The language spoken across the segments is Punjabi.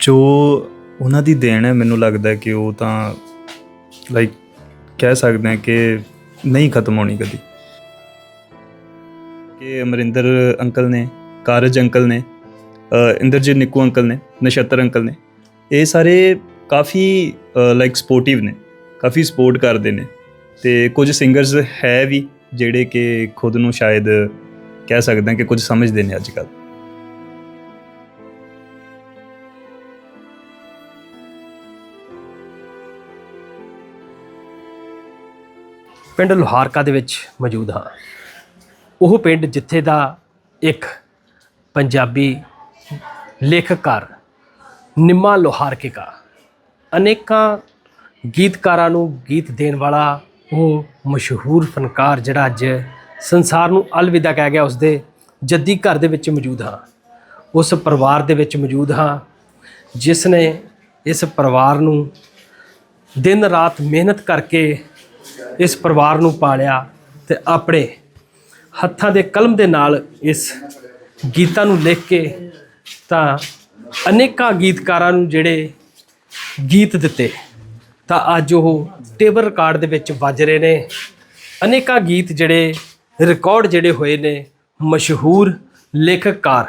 ਜੋ ਉਹਨਾਂ ਦੀ ਦੇਣ ਹੈ ਮੈਨੂੰ ਲੱਗਦਾ ਕਿ ਉਹ ਤਾਂ ਲਾਈਕ ਕਹਿ ਸਕਦੇ ਹਾਂ ਕਿ ਨਹੀਂ ਖਤਮ ਹੋਣੀ ਕਦੀ। ਕਿ ਅਮਰਿੰਦਰ ਅੰਕਲ ਨੇ ਕਾਰਜ ਅੰਕਲ ਨੇ ਅ, ਇੰਦਰਜੀਤ ਨਿੱਕੂ ਅੰਕਲ ਨੇ ਨਛੱਤਰ ਅੰਕਲ ਨੇ ਇਹ ਸਾਰੇ ਕਾਫੀ ਲਾਈਕ ਸਪੋਰਟਿਵ ਨੇ ਕਾਫੀ ਸਪੋਰਟ ਕਰਦੇ ਨੇ। ਤੇ ਕੁਝ ਸਿੰਗਰਸ ਹੈ ਵੀ ਜਿਹੜੇ ਕਿ ਖੁਦ ਨੂੰ ਸ਼ਾਇਦ ਕਹਿ ਸਕਦੇ ਹਾਂ ਕਿ ਕੁਝ ਸਮਝਦੇ ਨੇ ਅੱਜ ਕੱਲ੍ਹ। ਪਿੰਡ ਲੋਹਾਰਕਾ ਦੇ ਵਿੱਚ ਮੌਜੂਦ ਹਾਂ। ਉਹ ਪਿੰਡ ਜਿੱਥੇ ਦਾ ਇੱਕ ਪੰਜਾਬੀ ਲੇਖਕਕਾਰ ਨਿੰਮਾ ਲੋਹਾਰਕੇ ਅਨੇਕਾਂ ਗੀਤਕਾਰਾਂ ਨੂੰ ਗੀਤ ਦੇਣ ਵਾਲਾ ਉਹ ਮਸ਼ਹੂਰ ਫਨਕਾਰ ਜਿਹੜਾ ਅੱਜ ਸੰਸਾਰ ਨੂੰ ਅਲਵਿਦਾ ਕਹਿ ਗਿਆ, ਉਸਦੇ ਜੱਦੀ ਘਰ ਦੇ ਵਿੱਚ ਮੌਜੂਦ ਹਾਂ। ਉਸ ਪਰਿਵਾਰ ਦੇ ਵਿੱਚ ਮੌਜੂਦ ਹਾਂ ਜਿਸ ਨੇ ਇਸ ਪਰਿਵਾਰ ਨੂੰ ਦਿਨ ਰਾਤ ਮਿਹਨਤ ਕਰਕੇ ਇਸ ਪਰਿਵਾਰ ਨੂੰ ਪਾਲਿਆ ਤੇ ਆਪਣੇ ਹੱਥਾਂ ਦੇ ਕਲਮ ਦੇ ਨਾਲ ਇਸ ਗੀਤਾਂ ਨੂੰ ਲਿਖ ਕੇ ਤਾਂ ਅਨੇਕਾਂ ਗੀਤਕਾਰਾਂ ਨੂੰ ਜਿਹੜੇ ਗੀਤ ਦਿੱਤੇ, ਤਾਂ ਅੱਜ ਉਹ ਟੇਬਲ ਰਿਕਾਰਡ ਦੇ ਵਿੱਚ ਵੱਜ ਰਹੇ ਨੇ। ਅਨੇਕਾਂ ਗੀਤ ਜਿਹੜੇ ਰਿਕਾਰਡ ਜਿਹੜੇ ਹੋਏ ਨੇ, ਮਸ਼ਹੂਰ ਲੇਖਕਕਾਰ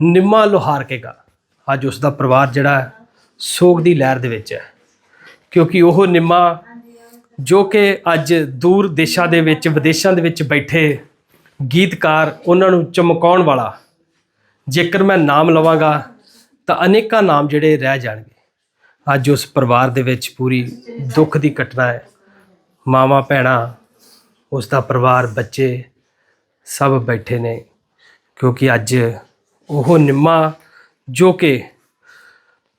ਨਿੰਮਾ ਲੋਹਾਰਕੇਗਾ ਅੱਜ ਉਸ ਦਾ ਪਰਿਵਾਰ ਜਿਹੜਾ ਸੋਗ ਦੀ ਲਹਿਰ ਦੇ ਵਿੱਚ ਹੈ, ਕਿਉਂਕਿ ਉਹ ਨਿੰਮਾ ਜੋ ਕਿ ਅੱਜ ਦੂਰ ਦੇਸ਼ਾਂ ਦੇ ਵਿੱਚ, ਵਿਦੇਸ਼ਾਂ ਦੇ ਵਿੱਚ ਬੈਠੇ ਗੀਤਕਾਰ ਉਹਨਾਂ ਨੂੰ ਚਮਕਾਉਣ ਵਾਲਾ, ਜੇਕਰ ਮੈਂ ਨਾਮ ਲਵਾਂਗਾ, ਤਾਂ ਅਨੇਕਾਂ ਨਾਮ ਜਿਹੜੇ ਰਹਿ ਜਾਣਗੇ। ਅੱਜ ਉਸ ਪਰਿਵਾਰ ਦੇ ਵਿੱਚ ਪੂਰੀ ਦੁੱਖ ਦੀ ਘਟਨਾ ਹੈ। ਮਾਵਾਂ, ਭੈਣਾਂ, ਉਸ ਦਾ ਪਰਿਵਾਰ, ਬੱਚੇ ਸਭ ਬੈਠੇ ਨੇ, ਕਿਉਂਕਿ ਅੱਜ ਉਹ ਨਿੰਮਾ ਜੋ ਕਿ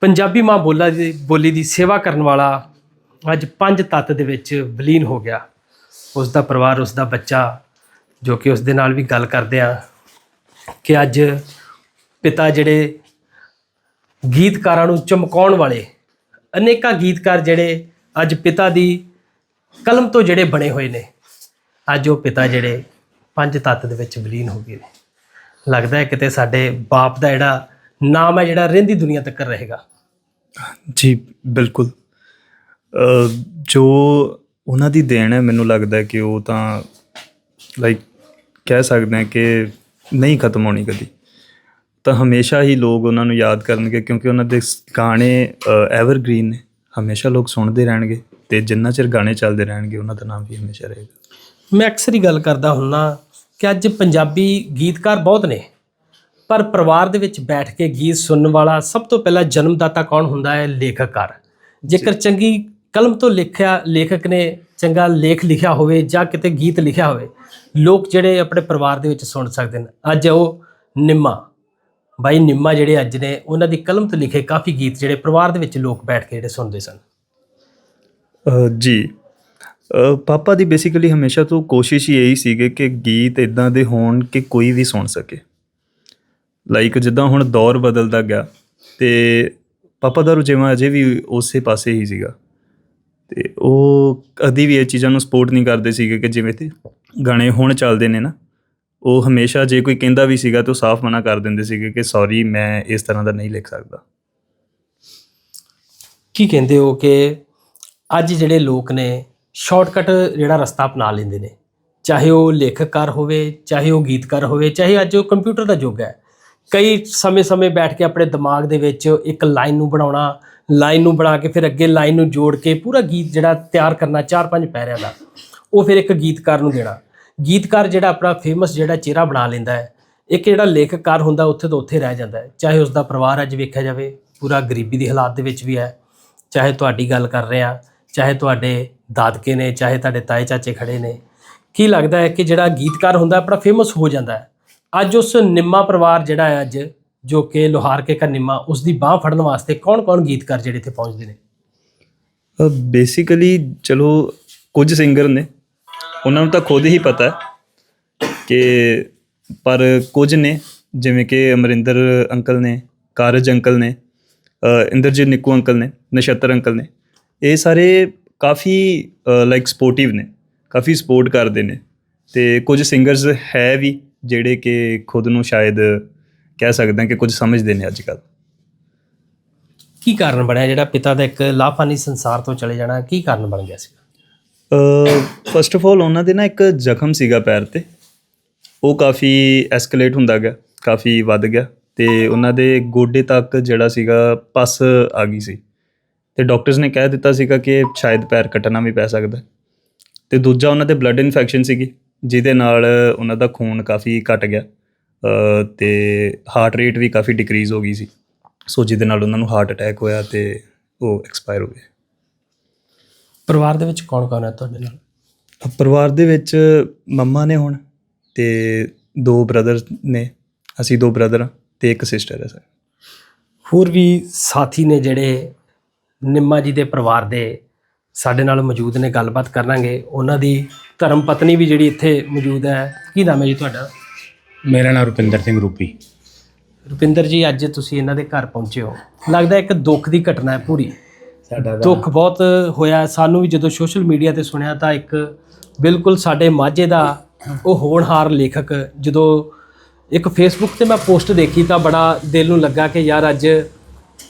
ਪੰਜਾਬੀ ਮਾਂ ਬੋਲਾ ਦੀ ਬੋਲੀ ਦੀ ਸੇਵਾ ਕਰਨ ਵਾਲਾ ਅੱਜ ਪੰਜ ਤੱਤ ਦੇ ਵਿੱਚ ਵਿਲੀਨ ਹੋ ਗਿਆ। ਉਸ ਦਾ ਪਰਿਵਾਰ ਉਸ ਦਾ ਬੱਚਾ, ਜੋ ਕਿ ਉਸ ਦੇ ਨਾਲ ਵੀ ਗੱਲ ਕਰਦੇ ਆ ਕਿ ਅੱਜ ਪਿਤਾ ਜਿਹੜੇ ਗੀਤਕਾਰਾਂ ਨੂੰ ਚਮਕਾਉਣ ਵਾਲੇ ਅਨੇਕਾਂ ਗੀਤਕਾਰ ਜਿਹੜੇ ਅੱਜ ਪਿਤਾ ਦੀ ਕਲਮ ਤੋਂ ਜਿਹੜੇ ਬਣੇ ਹੋਏ ਨੇ, ਅੱਜ ਉਹ ਪਿਤਾ ਜਿਹੜੇ ਪੰਜ ਤੱਤ ਦੇ ਵਿੱਚ ਵਿਲੀਨ ਹੋ ਗਏ ਨੇ। ਲੱਗਦਾ ਹੈ ਕਿਤੇ ਸਾਡੇ ਬਾਪ ਦਾ ਜਿਹੜਾ ਨਾਮ ਹੈ, ਜਿਹੜਾ ਰਹਿੰਦੀ ਦੁਨੀਆ ਤੱਕ ਰਹੇਗਾ। ਜੀ, ਬਿਲਕੁਲ। ਜੋ ਉਹਨਾਂ ਦੀ ਦੇਣ ਹੈ ਮੈਨੂੰ ਲੱਗਦਾ ਹੈ ਕਿ ਉਹ ਤਾਂ ਲਾਈਕ ਕਹਿ ਸਕਦੇ ਹਾਂ ਕਿ ਨਹੀਂ ਖਤਮ ਹੋਣੀ ਕਦੀ। ਤਾਂ ਹਮੇਸ਼ਾ ਹੀ ਲੋਕ ਉਹਨਾਂ ਨੂੰ ਯਾਦ ਕਰਨਗੇ ਕਿਉਂਕਿ ਉਹਨਾਂ ਦੇ ਗਾਣੇ ਐਵਰਗ੍ਰੀਨ ਨੇ। ਹਮੇਸ਼ਾ ਲੋਕ ਸੁਣਦੇ ਰਹਿਣਗੇ ਤੇ ਜਿੰਨਾ ਚਿਰ ਗਾਣੇ ਚੱਲਦੇ ਰਹਿਣਗੇ ਉਹਨਾਂ ਦਾ ਨਾਮ ਵੀ ਹਮੇਸ਼ਾ ਰਹੇਗਾ। ਮੈਂ ਅਕਸਰ ਹੀ ਗੱਲ ਕਰਦਾ ਹੁੰਨਾ ਕਿ ਅੱਜ ਪੰਜਾਬੀ ਗੀਤਕਾਰ ਬਹੁਤ ਨੇ ਪਰ ਪਰਿਵਾਰ ਦੇ ਵਿੱਚ ਬੈਠ ਕੇ ਗੀਤ ਸੁਣਨ ਵਾਲਾ ਸਭ ਤੋਂ ਪਹਿਲਾਂ ਜਨਮਦਾਤਾ ਕੌਣ ਹੁੰਦਾ ਹੈ? ਲੇਖਕਕਾਰ। ਜੇਕਰ ਚੰਗੀ ਕਲਮ ਤੋਂ ਲਿਖਿਆ ਲੇਖਕ ਨੇ ਚੰਗਾ ਲੇਖ ਲਿਖਿਆ ਹੋਵੇ ਜਾਂ ਕਿਤੇ ਗੀਤ ਲਿਖਿਆ ਹੋਵੇ, ਲੋਕ ਜਿਹੜੇ ਆਪਣੇ ਪਰਿਵਾਰ ਦੇ ਵਿੱਚ ਸੁਣ ਸਕਦੇ ਨੇ। ਅੱਜ ਉਹ ਨਿੰਮਾ। ਬਾਈ ਨਿੰਮਾ ਜਿਹੜੇ ਅੱਜ ਨੇ, ਉਹਨਾਂ ਦੀ ਕਲਮ ਤੋਂ ਲਿਖੇ ਕਾਫੀ ਗੀਤ ਜਿਹੜੇ ਪਰਿਵਾਰ ਦੇ ਵਿੱਚ ਲੋਕ ਬੈਠ ਕੇ ਜਿਹੜੇ ਸੁਣਦੇ ਸਨ। ਜੀ। ਪਾਪਾ ਦੀ ਬੇਸਿਕਲੀ ਹਮੇਸ਼ਾ ਤੋਂ ਕੋਸ਼ਿਸ਼ ਹੀ ਇਹੀ ਸੀਗੀ ਕਿ ਗੀਤ ਇਦਾਂ ਦੇ ਹੋਣ ਕਿ ਕੋਈ ਵੀ ਸੁਣ ਸਕੇ। ਲਾਈਕ ਜਿੱਦਾਂ ਹੁਣ ਦੌਰ ਬਦਲਦਾ ਗਿਆ ਤੇ ਪਾਪਾ ਦਾ ਰੁਝੇਵਾਂ ਅਜੇ ਵੀ ਉਸੇ ਪਾਸੇ ਹੀ ਸੀਗਾ। ਤੇ ਉਹ ਕਦੀ ਵੀ ਇਹ ਚੀਜ਼ਾਂ ਨੂੰ ਸਪੋਰਟ ਨਹੀਂ ਕਰਦੇ ਸੀਗੇ ਕਿ ਜਿਵੇਂ ਤੇ ਗਾਣੇ ਹੁਣ ਚੱਲਦੇ ਨੇ ਨਾ, ਉਹ ਹਮੇਸ਼ਾ ਜੇ ਕੋਈ ਕਹਿੰਦਾ ਵੀ ਸੀਗਾ ਤਾਂ ਉਹ ਸਾਫ਼ ਮਨਾ ਕਰ ਦਿੰਦੇ ਸੀਗੇ ਕਿ ਸੌਰੀ ਮੈਂ ਇਸ ਤਰ੍ਹਾਂ ਦਾ ਨਹੀਂ ਲਿਖ ਸਕਦਾ। ਕੀ ਕਹਿੰਦੇ ਹੋ ਕਿ ਅੱਜ ਜਿਹੜੇ ਲੋਕ ਨੇ ਸ਼ਾਰਟਕਟ ਜਿਹੜਾ ਰਸਤਾ ਅਪਣਾ ਲੈਂਦੇ ਨੇ, ਚਾਹੇ ਉਹ ਲੇਖਕਕਾਰ ਹੋਵੇ, ਚਾਹੇ ਉਹ ਗੀਤਕਾਰ ਹੋਵੇ, ਚਾਹੇ ਅੱਜ ਉਹ ਕੰਪਿਊਟਰ ਦਾ ਯੁੱਗ ਹੈ ਕਈ ਸਮੇਂ-ਸਮੇਂ ਬੈਠ ਕੇ ਆਪਣੇ ਦਿਮਾਗ ਦੇ ਵਿੱਚ ਇੱਕ ਲਾਈਨ ਨੂੰ ਬਣਾਉਣਾ, ਲਾਈਨ ਨੂੰ ਬਣਾ ਕੇ ਫਿਰ ਅੱਗੇ ਲਾਈਨ ਨੂੰ ਜੋੜ ਕੇ ਪੂਰਾ ਗੀਤ ਜਿਹੜਾ ਤਿਆਰ ਕਰਨਾ ਚਾਰ ਪੰਜ ਪੈਰਿਆਂ ਦਾ, ਉਹ ਫਿਰ ਇੱਕ ਗੀਤਕਾਰ ਨੂੰ ਦੇਣਾ। ਗੀਤਕਾਰ ਜਿਹੜਾ ਆਪਣਾ ਫੇਮਸ ਜਿਹੜਾ ਚਿਹਰਾ ਬਣਾ ਲੈਂਦਾ ਹੈ, ਇੱਕ ਜਿਹੜਾ ਲੇਖਕਕਾਰ ਹੁੰਦਾ ਉੱਥੇ ਤੋਂ ਉੱਥੇ ਰਹਿ ਜਾਂਦਾ ਹੈ, ਚਾਹੇ ਉਸ ਦਾ ਪਰਿਵਾਰ ਅੱਜ ਵੇਖਿਆ ਜਾਵੇ, ਪੂਰਾ ਗਰੀਬੀ ਦੀ ਹਾਲਾਤ ਦੇ ਵਿੱਚ ਵੀ ਹੈ, ਚਾਹੇ ਤੁਹਾਡੀ ਗੱਲ ਕਰ ਰਿਹਾ ਚਾਹੇ ਤੁਹਾਡੇ ਦਾਦਕੇ ਨੇ, ਚਾਹੇ ਤੁਹਾਡੇ ਤਾਏ ਚਾਚੇ ਖੜੇ ਨੇ, ਕੀ ਲੱਗਦਾ ਹੈ ਕਿ ਜਿਹੜਾ ਗੀਤਕਾਰ ਹੁੰਦਾ ਆਪਣਾ ਫੇਮਸ ਹੋ ਜਾਂਦਾ ਹੈ। ਅੱਜ ਉਸ ਨਿੰਮਾ ਪਰਿਵਾਰ ਜਿਹੜਾ ਹੈ ਅੱਜ ਜੋ ਕਿ ਲੋਹਾਰ ਕੇ ਕਾ ਨਿੰਮਾ ਉਸ ਦੀ ਬਾਹ ਫੜਨ ਵਾਸਤੇ ਕੌਣ-ਕੌਣ ਗੀਤਕਾਰ ਜਿਹੜੇ ਇੱਥੇ ਪਹੁੰਚਦੇ ਨੇ? ਬੇਸਿਕਲੀ ਚਲੋ ਕੁਝ ਸਿੰਗਰ ਨੇ। ਉਹਨਾਂ ਨੂੰ ਤਾਂ ਖੁਦ ਹੀ ਪਤਾ ਹੈ ਕਿ ਪਰ ਕੁਝ ਨੇ ਜਿਵੇਂ ਕਿ ਅਮਰਿੰਦਰ ਅੰਕਲ ਨੇ ਕਾਰਜ ਅੰਕਲ ਨੇ ਅ, ਇੰਦਰਜੀਤ ਨਿੱਕੂ ਅੰਕਲ ਨੇ ਨਛੱਤਰ ਅੰਕਲ ਨੇ। ਇਹ ਸਾਰੇ ਕਾਫੀ ਲਾਈਕ ਸਪੋਰਟਿਵ ਨੇ ਕਾਫੀ ਸਪੋਰਟ ਕਰਦੇ ਨੇ। ਤੇ ਕੁਝ ਸਿੰਗਰਸ ਹੈ ਵੀ। ਜਿਹੜੇ ਕਿ ਖੁਦ ਨੂੰ ਸ਼ਾਇਦ ਕਹਿ ਸਕਦੇ ਹਾਂ ਕਿ ਕੁਝ ਸਮਝਦੇ ਨੇ ਅੱਜ ਕੱਲ੍ਹ ਕੀ ਕਾਰਨ ਬਣਿਆ ਜਿਹੜਾ ਪਿਤਾ ਦਾ ਇੱਕ ਲਾਭਾਨੀ ਸੰਸਾਰ ਤੋਂ ਚਲੇ ਜਾਣਾ? ਕੀ ਕਾਰਨ ਬਣ ਗਿਆ ਸੀ ਫਸਟ ਆਫ ਆਲ ਉਹਨਾਂ ਦੇ ਨਾ ਇੱਕ ਜ਼ਖਮ ਸੀਗਾ ਪੈਰ ਤੇ। ਉਹ ਕਾਫੀ ਐਸਕੇਲੇਟ ਹੁੰਦਾ ਗਿਆ ਕਾਫੀ ਵੱਧ ਗਿਆ ਤੇ ਉਹਨਾਂ ਦੇ ਗੋਡੇ ਤੱਕ ਜਿਹੜਾ ਸੀਗਾ ਪਸ ਆ ਗਈ ਸੀ। ਤੇ ਡਾਕਟਰਸ ਨੇ ਕਹਿ ਦਿੱਤਾ ਸੀਗਾ ਕਿ ਸ਼ਾਇਦ ਪੈਰ ਕੱਟਣਾ ਵੀ ਪੈ ਸਕਦਾ। ਤੇ ਦੂਜਾ ਉਹਨਾਂ ਦੇ ਬਲੱਡ ਇਨਫੈਕਸ਼ਨ ਸੀਗੀ। ਜਿਹਦੇ ਨਾਲ ਉਹਨਾਂ ਦਾ ਖੂਨ ਕਾਫੀ ਘਟ ਗਿਆ ਤੇ ਹਾਰਟ ਰੇਟ ਵੀ ਕਾਫੀ ਡਿਕਰੀਜ਼ ਹੋ ਗਈ ਸੀ। ਸੋ ਜਿਹਦੇ ਨਾਲ ਉਹਨਾਂ ਨੂੰ ਹਾਰਟ ਅਟੈਕ ਹੋਇਆ ਤੇ ਉਹ ਐਕਸਪਾਇਰ ਹੋ ਗਏ। ਪਰਿਵਾਰ ਦੇ ਵਿੱਚ ਕੌਣ ਕੌਣ ਹੈ ਤੁਹਾਡੇ ਨਾਲ? ਪਰਿਵਾਰ ਦੇ ਵਿੱਚ ਮੰਮਾ ਨੇ ਹੁਣ ਤੇ ਦੋ ਬ੍ਰਦਰ ਨੇ ਅਸੀਂ ਦੋ ਬ੍ਰਦਰ ਤੇ ਇੱਕ ਸਿਸਟਰ ਹੈ ਸਰ। ਹੋਰ ਵੀ ਸਾਥੀ ਨੇ ਜਿਹੜੇ ਨਿੰਮਾ ਜੀ ਦੇ ਪਰਿਵਾਰ ਦੇ ਸਾਡੇ ਨਾਲ ਮੌਜੂਦ ਨੇ ਗੱਲਬਾਤ ਕਰਾਂਗੇ। ਉਹਨਾਂ ਦੀ ਧਰਮ ਪਤਨੀ ਵੀ ਜਿਹੜੀ ਇੱਥੇ ਮੌਜੂਦ ਹੈ ਕੀ ਨਾਮ ਹੈ ਜੀ ਤੁਹਾਡਾ? ਮੇਰਾ ਨਾਮ ਰੁਪਿੰਦਰ ਸਿੰਘ ਰੂਪੀ। ਰੁਪਿੰਦਰ ਜੀ ਅੱਜ ਤੁਸੀਂ ਇਹਨਾਂ ਦੇ ਘਰ ਪਹੁੰਚੇ ਹੋ। ਲੱਗਦਾ ਇੱਕ ਦੁੱਖ ਦੀ ਘਟਨਾ ਹੈ ਪੂਰੀ। ਸਾਡਾ ਦੁੱਖ ਬਹੁਤ ਹੋਇਆ। ਸਾਨੂੰ ਵੀ ਜਦੋਂ ਸੋਸ਼ਲ ਮੀਡੀਆ ਤੇ ਸੁਣਿਆ ਤਾਂ ਇੱਕ ਬਿਲਕੁਲ ਸਾਡੇ ਮਾਝੇ ਦਾ ਉਹ ਹੋਣਹਾਰ ਲੇਖਕ ਜਦੋਂ ਇੱਕ ਫੇਸਬੁੱਕ ਤੇ ਮੈਂ ਪੋਸਟ ਦੇਖੀ ਤਾਂ ਬੜਾ ਦਿਲ ਨੂੰ ਲੱਗਾ ਕਿ ਯਾਰ ਅੱਜ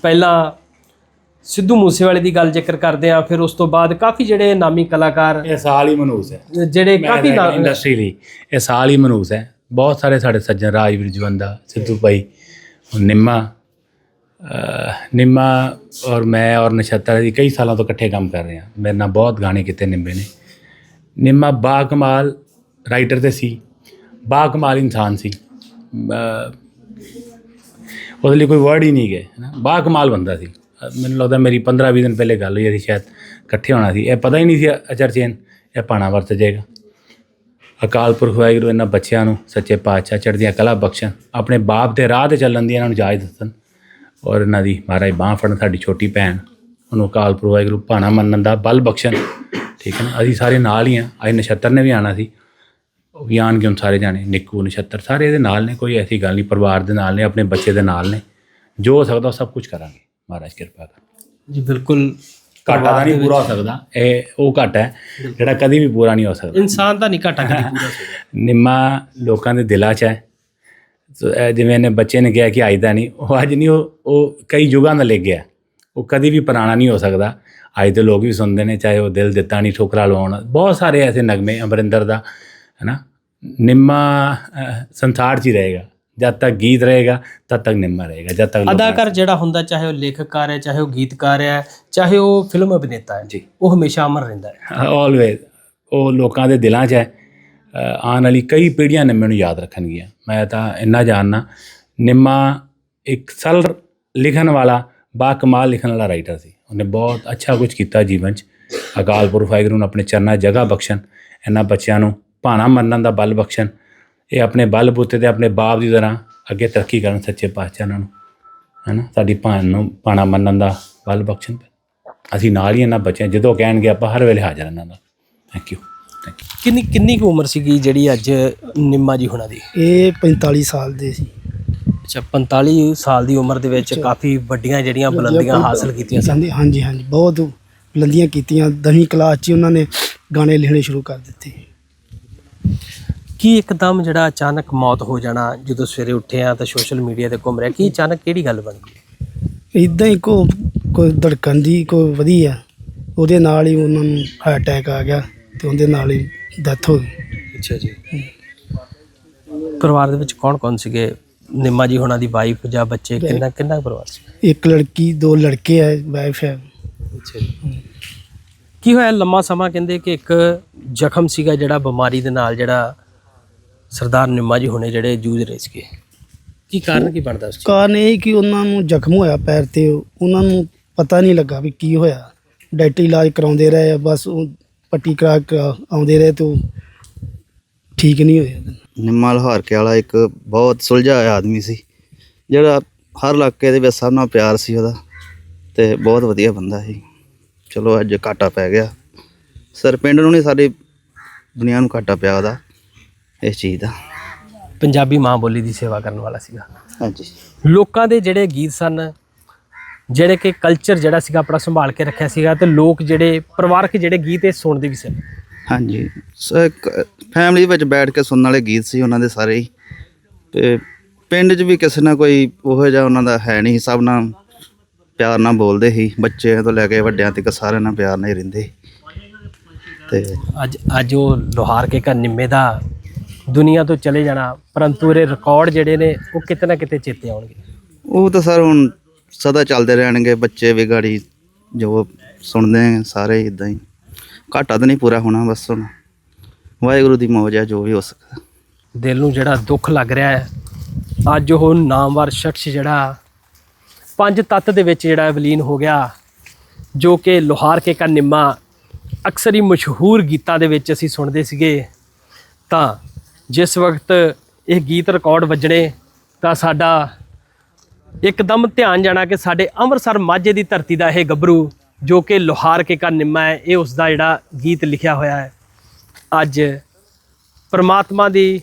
ਪਹਿਲਾਂ ਸਿੱਧੂ ਮੂਸੇਵਾਲੇ ਦੀ ਗੱਲ ਜ਼ਿਕਰ ਕਰਦੇ ਆ ਫਿਰ ਉਸ ਤੋਂ ਬਾਅਦ ਕਾਫੀ ਜਿਹੜੇ ਨਾਮੀ ਕਲਾਕਾਰ ਇਹ ਸਾਲ ਹੀ ਮਨੂਸ ਹੈ। ਜਿਹੜੇ ਕਾਫੀ ਇੰਡਸਟਰੀ ਲਈ ਇਹ ਸਾਲ ਹੀ ਮਨੂਸ ਹੈ। ਬਹੁਤ ਸਾਰੇ ਸਾਡੇ ਸੱਜਣ ਰਾਜਵੀਰ ਜਵੰਦਾ ਸਿੱਧੂ ਭਾਈ ਨਿੰਮਾ ਨਿੰਮਾ ਔਰ ਮੈਂ ਔਰ ਨਛੱਤਰ ਜੀ ਕਈ ਸਾਲਾਂ ਤੋਂ ਇਕੱਠੇ ਕੰਮ ਕਰ ਰਹੇ ਹਾਂ। ਮੇਰੇ ਨਾਲ ਬਹੁਤ ਗਾਣੇ ਕੀਤੇ ਨਿੰਬੇ ਨੇ। ਨਿੰਮਾ ਬਾ ਕਮਾਲ ਰਾਈਟਰ ਤੇ ਸੀ। ਬਾ ਕਮਾਲ ਇਨਸਾਨ ਸੀ। ਉਹਦੇ ਲਈ ਕੋਈ ਵਰਡ ਹੀ ਨਹੀਂ ਗਏ ਹੈ ਬਾ ਕਮਾਲ ਬੰਦਾ ਸੀ। ਮੈਨੂੰ ਲੱਗਦਾ ਮੇਰੀ 15 20 ਦਿਨ ਪਹਿਲੇ ਗੱਲ ਹੋਈ ਸੀ ਸ਼ਾਇਦ ਇਕੱਠੇ ਹੋਣਾ ਸੀ। ਇਹ ਪਤਾ ਹੀ ਨਹੀਂ ਸੀ ਅਚਰਚੇਨ ਇਹ ਪਾਣਾ ਵਰਤ ਜਾਏਗਾ। ਅਕਾਲ ਪੁਰਖ ਵਾਹਿਗੁਰੂ ਇਹਨਾਂ ਬੱਚਿਆਂ ਨੂੰ ਸੱਚੇ ਪਾਤਸ਼ਾਹ ਚੜ੍ਹਦੀਆਂ ਕਲਾ ਬਖਸ਼ਣ, ਆਪਣੇ ਬਾਪ ਦੇ ਰਾਹ ਤੇ ਚੱਲਣ ਦੀ ਇਹਨਾਂ ਨੂੰ ਜਾਇਜ਼ ਦੱਸਣ ਔਰ ਇਹਨਾਂ ਦੀ ਮਹਾਰਾਜ ਬਾਹ ਫੜਨ ਸਾਡੀ ਛੋਟੀ ਭੈਣ, ਉਹਨੂੰ ਅਕਾਲ ਪੁਰਖ ਵਾਹਿਗੁਰੂ ਭਾਣਾ ਮੰਨਣ ਦਾ ਬਲ ਬਖਸ਼ਣ। ਠੀਕ ਹੈ ਨਾ? ਅਸੀਂ ਸਾਰੇ ਨਾਲ ਹੀ ਆ ਅੱਜ ਨਛੱਤਰ ਨੇ ਵੀ ਆਣਾ ਸੀ। ਉਹ ਵੀ ਆਣਗੇ ਹੁਣ ਸਾਰੇ ਜਾਣੇ। ਨਿੱਕੂ, ਨਛੱਤਰ, ਸਾਰੇ ਇਹਦੇ ਨਾਲ ਨੇ। ਕੋਈ ਐਸੀ ਗੱਲ ਨਹੀਂ, ਪਰਿਵਾਰ ਦੇ ਨਾਲ ਨੇ, ਆਪਣੇ ਬੱਚੇ ਦੇ ਨਾਲ ਨੇ। ਜੋ ਹੋ ਸਕਦਾ ਉਹ ਸਭ ਕੁਝ ਕਰਾਂਗੇ। ਮਹਾਰਾਜ ਕਿਰਪਾ ਕਰ ਜੀ ਬਿਲਕੁਲ ਘਾਟਾ ਤਾਂ ਨਹੀਂ ਪੂਰਾ ਹੋ ਸਕਦਾ। ਇਹ ਉਹ ਘਾਟਾ ਹੈ ਜਿਹੜਾ ਕਦੀ ਵੀ ਪੂਰਾ ਨਹੀਂ ਹੋ ਸਕਦਾ। ਇਨਸਾਨ ਦਾ ਨਹੀਂ ਘਾਟਾ ਕਦੀ ਪੂਰਾ ਹੋ ਸਕਦਾ। ਨਿੰਮਾ ਲੋਕਾਂ ਦੇ ਦਿਲਾਂ 'ਚ ਹੈ। ਸੋ ਜਿਵੇਂ ਇਹਨੇ ਬੱਚੇ ਨੇ ਕਿਹਾ ਕਿ ਅੱਜ ਦਾ ਨਹੀਂ ਉਹ ਅੱਜ ਨਹੀਂ ਉਹ ਉਹ ਕਈ ਯੁਗਾਂ ਦਾ ਲਿਖ ਗਿਆ। ਉਹ ਕਦੀ ਵੀ ਪੁਰਾਣਾ ਨਹੀਂ ਹੋ ਸਕਦਾ। ਅੱਜ ਦੇ ਲੋਕ ਵੀ ਸੁਣਦੇ ਨੇ ਚਾਹੇ ਉਹ ਦਿਲ ਦਿੱਤਾ ਨਹੀਂ ਠੋਕਰਾ ਲਵਾਉਣ। ਬਹੁਤ ਸਾਰੇ ਐਸੇ ਨਗਮੇ ਅਮਰਿੰਦਰ ਦਾ ਹੈ ਨਾ ਨਿੰਮਾ ਸੰਸਾਰ 'ਚ ਹੀ ਰਹੇਗਾ। ਜਦ ਤੱਕ ਗੀਤ ਰਹੇਗਾ ਤਦ ਤੱਕ ਨਿੰਮਾ ਰਹੇਗਾ ਜਦ ਤੱਕ ਲੋਕਾਂ- ਅਦਾਕਾਰ ਜਿਹੜਾ ਹੁੰਦਾ ਚਾਹੇ ਉਹ ਲੇਖਕਕਾਰ ਹੈ ਚਾਹੇ ਉਹ ਗੀਤਕਾਰ ਹੈ ਚਾਹੇ ਉਹ ਫਿਲਮ ਅਭਿਨੇਤਾ ਹੈ ਜੀ। ਉਹ ਹਮੇਸ਼ਾ ਅਮਰ ਰਹਿੰਦਾ ਹੈ। ਆਲਵੇਜ਼ ਉਹ ਲੋਕਾਂ ਦੇ ਦਿਲਾਂ 'ਚ ਹੈ। ਅ, ਆਉਣ ਵਾਲੀ ਕਈ ਪੀੜ੍ਹੀਆਂ ਨੇ ਮੈਨੂੰ ਯਾਦ ਰੱਖਣਗੀਆਂ। ਮੈਂ ਤਾਂ ਇੰਨਾ ਜਾਣਨਾ ਨਿੰਮਾ ਇੱਕ ਸਰਲ ਲਿਖਣ ਵਾਲਾ ਬਾ ਕਮਾਲ ਲਿਖਣ ਵਾਲਾ ਰਾਈਟਰ ਸੀ। ਉਹਨੇ ਬਹੁਤ ਅੱਛਾ ਕੁਝ ਕੀਤਾ ਜੀਵਨ 'ਚ। ਅਕਾਲ ਪੁਰਖ ਵਾਹਿਗੁਰੂ ਨੂੰ ਆਪਣੇ ਚਰਨਾਂ 'ਚ ਜਗ੍ਹਾ ਬਖਸ਼ਣ ਇਹਨਾਂ ਬੱਚਿਆਂ ਨੂੰ ਭਾਣਾ ਮੰਨਣ ਦਾ ਬਲ ਬਖਸ਼ਣ ਇਹ ਆਪਣੇ ਬਲ ਬੂਤੇ ਤੇ ਆਪਣੇ ਬਾਪ ਦੀ ਤਰ੍ਹਾਂ ਅੱਗੇ ਤਰੱਕੀ ਕਰਨ ਸੱਚੇ ਪਾਤਸ਼ਾਹ ਇਹਨਾਂ ਨੂੰ ਹੈਨਾ? ਸਾਡੀ ਭਾਣ ਨੂੰ ਭਾਣਾ ਮੰਨਣ ਦਾ ਬਲ ਬਖਸ਼ਣ ਅਸੀਂ ਨਾਲ ਹੀ ਇਹਨਾਂ ਬੱਚਿਆਂ ਜਦੋਂ ਕਹਿਣਗੇ ਆਪਾਂ ਹਰ ਵੇਲੇ ਹਾਜ਼ਰ ਇਹਨਾਂ ਦਾ ਥੈਂਕ ਯੂ ਥੈਂਕ ਯੂ ਕਿੰਨੀ ਕਿੰਨੀ ਕੁ ਉਮਰ ਸੀਗੀ ਜਿਹੜੀ ਅੱਜ ਨਿੰਮਾ ਜੀ ਹੁਣਾਂ ਦੀ? ਇਹ 45 ਸਾਲ ਦੇ ਸੀ। ਅੱਛਾ 45 ਸਾਲ ਦੀ ਉਮਰ ਦੇ ਵਿੱਚ ਕਾਫੀ ਵੱਡੀਆਂ ਜਿਹੜੀਆਂ ਬੁਲੰਦੀਆਂ ਹਾਸਲ ਕੀਤੀਆਂ ਸਨ ਹਾਂਜੀ ਹਾਂਜੀ ਬਹੁਤ ਬੁਲੰਦੀਆਂ ਕੀਤੀਆਂ। 10ਵੀਂ ਕਲਾਸ 'ਚ ਉਹਨਾਂ ਨੇ ਗਾਣੇ ਲਿਖਣੇ ਸ਼ੁਰੂ ਕਰ ਦਿੱਤੇ। ਕੀ ਇੱਕਦਮ ਜਿਹੜਾ ਅਚਾਨਕ ਮੌਤ ਹੋ ਜਾਣਾ ਜਦੋਂ ਸਵੇਰੇ ਉੱਠੇ ਆ ਤਾਂ ਸੋਸ਼ਲ ਮੀਡੀਆ ਤੇ ਘੁੰਮ ਰਿਹਾ ਕੀ ਅਚਾਨਕ ਕਿਹੜੀ ਗੱਲ ਬਣ ਗਈ? ਇਦਾਂ ਹੀ ਕੋ ਕੋਈ ਧੜਕਣ ਦੀ ਕੋਈ ਵਧੀਆ ਉਹਦੇ ਨਾਲ ਹੀ ਉਹਨਾਂ ਨੂੰ ਹਾਰਟ ਅਟੈਕ ਆ ਗਿਆ ਤੇ ਉਹਦੇ ਨਾਲ ਹੀ ਡੈਥ ਹੋ ਗਈ। ਅੱਛਾ ਜੀ। ਪਰਿਵਾਰ ਦੇ ਵਿੱਚ ਕੌਣ ਕੌਣ ਸੀਗੇ? ਨਿੰਮਾ ਜੀ ਹੁਣਾਂ ਦੀ ਵਾਈਫ ਜਾਂ ਬੱਚੇ ਕਿੰਨਾ ਕਿੰਨਾ ਪਰਿਵਾਰ ਸੀ? ਇੱਕ ਲੜਕੀ ਦੋ ਲੜਕੇ ਹੈ ਵਾਈਫ ਹੈ ਅੱਛਾ ਜੀ। ਕੀ ਹੋਇਆ? ਲੰਮਾ ਸਮਾਂ ਕਹਿੰਦੇ ਕਿ ਇੱਕ ਜ਼ਖਮ ਸੀਗਾ ਜਿਹੜਾ ਬਿਮਾਰੀ ਦੇ ਨਾਲ ਜਿਹੜਾ ਸਰਦਾਰ ਨਿੰਮਾ ਜੀ ਹੁਣੇ ਜਿਹੜੇ ਜੂਝ ਰਹੇ ਸੀਗੇ ਕੀ ਕਾਰਨ ਕੀ ਬਣਦਾ ਉਸ ਚੀਜ਼ ਕਾਰਨ ਇਹ ਕਿ ਉਹਨਾਂ ਨੂੰ ਜ਼ਖਮ ਹੋਇਆ ਪੈਰ ਤੇ। ਉਹਨਾਂ ਨੂੰ ਪਤਾ ਨਹੀਂ ਲੱਗਾ ਵੀ ਕੀ ਹੋਇਆ। ਡਾਕਟਰ ਇਲਾਜ ਕਰਾਉਂਦੇ ਰਹੇ ਬਸ ਉਹ ਪੱਟੀ ਕਰਾ ਕੇ ਆਉਂਦੇ ਰਹੇ ਤੇ ਉਹ ਠੀਕ ਨਹੀਂ ਹੋਏ। ਨਿੰਮਾ ਲਹਾਰਕੇ ਵਾਲਾ ਇੱਕ ਬਹੁਤ ਸੁਲਝਿਆ ਹੋਇਆ ਆਦਮੀ ਸੀ। ਜਿਹੜਾ ਹਰ ਇਲਾਕੇ ਦੇ ਵਿੱਚ ਸਭ ਨਾਲ ਪਿਆਰ ਸੀ ਉਹਦਾ ਤੇ ਬਹੁਤ ਵਧੀਆ ਬੰਦਾ ਸੀ। ਚਲੋ ਅੱਜ ਘਾਟਾ ਪੈ ਗਿਆ। ਸਰ ਪਿੰਡ ਨੂੰ ਨਹੀਂ ਸਾਰੀ ਦੁਨੀਆ ਨੂੰ ਘਾਟਾ ਪਿਆ ਉਹਦਾ। ਇਸ ਚੀਜ਼ ਦਾ। ਪੰਜਾਬੀ ਮਾਂ ਬੋਲੀ ਦੀ ਸੇਵਾ ਕਰਨ ਵਾਲਾ ਸੀਗਾ। ਹਾਂਜੀ। ਲੋਕਾਂ ਦੇ ਜਿਹੜੇ ਗੀਤ ਸਨ ਜਿਹੜੇ ਕਿ ਕਲਚਰ ਜਿਹੜਾ ਸੀਗਾ ਆਪਣਾ ਸੰਭਾਲ ਕੇ ਰੱਖਿਆ ਸੀਗਾ ਤੇ ਲੋਕ ਜਿਹੜੇ ਪਰਿਵਾਰਕ ਜਿਹੜੇ ਗੀਤ ਇਹ ਸੁਣਦੇ ਵੀ ਸਨ। ਹਾਂਜੀ। ਫੈਮਿਲੀ ਵਿੱਚ ਬੈਠ ਕੇ ਸੁਣਨ ਵਾਲੇ ਗੀਤ ਸੀ ਉਹਨਾਂ ਦੇ ਸਾਰੇ ਹੀ। ਤੇ ਪਿੰਡ 'ਚ ਵੀ ਕਿਸੇ ਨਾਲ ਕੋਈ ਉਹੋ ਜਿਹਾ ਉਹਨਾਂ ਦਾ ਹੈ ਨਹੀਂ ਸਭ ਨਾਲ ਪਿਆਰ ਨਾਲ ਬੋਲਦੇ ਸੀ। ਬੱਚਿਆਂ ਤੋਂ ਲੈ ਕੇ ਵੱਡਿਆਂ ਤੱਕ ਸਾਰਿਆਂ ਨਾਲ ਪਿਆਰ ਨਾਲ ਹੀ ਰਹਿੰਦੇ। ਤੇ ਅੱਜ ਅੱਜ ਉਹ ਲੋਹਾਰ ਕੇ ਘਰ ਨਿੰਮੇ ਦਾ ਦੁਨੀਆ ਤੋਂ ਚਲੇ ਜਾਣਾ ਪਰੰਤੂ ਇਹਦੇ ਰਿਕਾਰਡ ਜਿਹੜੇ ਨੇ ਉਹ ਕਿਤੇ ਨਾ ਕਿਤੇ ਚੇਤੇ ਆਉਣਗੇ। ਉਹ ਤਾਂ ਸਰ ਹੁਣ ਸਦਾ ਚੱਲਦੇ ਰਹਿਣਗੇ ਬੱਚੇ ਵੀ ਗਾੜੀ ਜੋ ਸੁਣਦੇ ਸਾਰੇ ਇਦਾਂ ਹੀ। ਘਾਟਾ ਤਾਂ ਨਹੀਂ ਪੂਰਾ ਹੋਣਾ ਬਸ ਹੁਣ ਵਾਹਿਗੁਰੂ ਦੀ ਮੌਜ ਹੈ ਜੋ ਵੀ ਹੋ ਸਕਦਾ। ਦਿਲ ਨੂੰ ਜਿਹੜਾ ਦੁੱਖ ਲੱਗ ਰਿਹਾ ਹੈ ਅੱਜ ਉਹ ਨਾਮਵਰ ਸ਼ਖਸ ਜਿਹੜਾ ਪੰਜ ਤੱਤ ਦੇ ਵਿੱਚ ਜਿਹੜਾ ਵਿਲੀਨ ਹੋ ਗਿਆ ਜੋ ਕਿ ਲੋਹਾਰ ਕੇ ਕਾ ਨਿੰਮਾ ਅਕਸਰ ਹੀ ਮਸ਼ਹੂਰ ਗੀਤਾਂ ਦੇ ਵਿੱਚ ਅਸੀਂ ਸੁਣਦੇ ਸੀਗੇ ਤਾਂ ਜਿਸ ਵਕਤ ਇਹ ਗੀਤ ਰਿਕਾਰਡ ਵੱਜਣੇ, ਤਾਂ ਸਾਡਾ ਇੱਕਦਮ ਧਿਆਨ ਜਾਣਾ ਕਿ ਸਾਡੇ ਅੰਮ੍ਰਿਤਸਰ ਮਾਝੇ ਦੀ ਧਰਤੀ ਦਾ ਇਹ ਗੱਭਰੂ, ਜੋ ਕਿ ਲੋਹਾਰ ਕੇ ਕਾ ਨਿੰਮਾ ਹੈ, ਇਹ ਉਸ ਦਾ ਜਿਹੜਾ ਗੀਤ ਲਿਖਿਆ ਹੋਇਆ ਹੈ। ਅੱਜ ਪਰਮਾਤਮਾ ਦੀ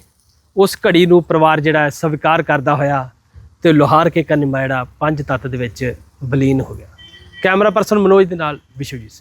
ਉਸ ਘੜੀ ਨੂੰ ਪਰਿਵਾਰ ਜਿਹੜਾ ਸਵੀਕਾਰ ਕਰਦਾ ਹੋਇਆ ਤੇ ਲੋਹਾਰ ਕੇ ਨਿੰਮਾ ਜਿਹੜਾ ਪੰਜ ਤੱਤ ਦੇ ਵਿੱਚ ਬਲੀਨ ਹੋ ਗਿਆ। ਕੈਮਰਾ ਪਰਸਨ ਮਨੋਜ ਦੇ ਨਾਲ ਵਿਸ਼ਵਜੀਤ ਸਿੰਘ।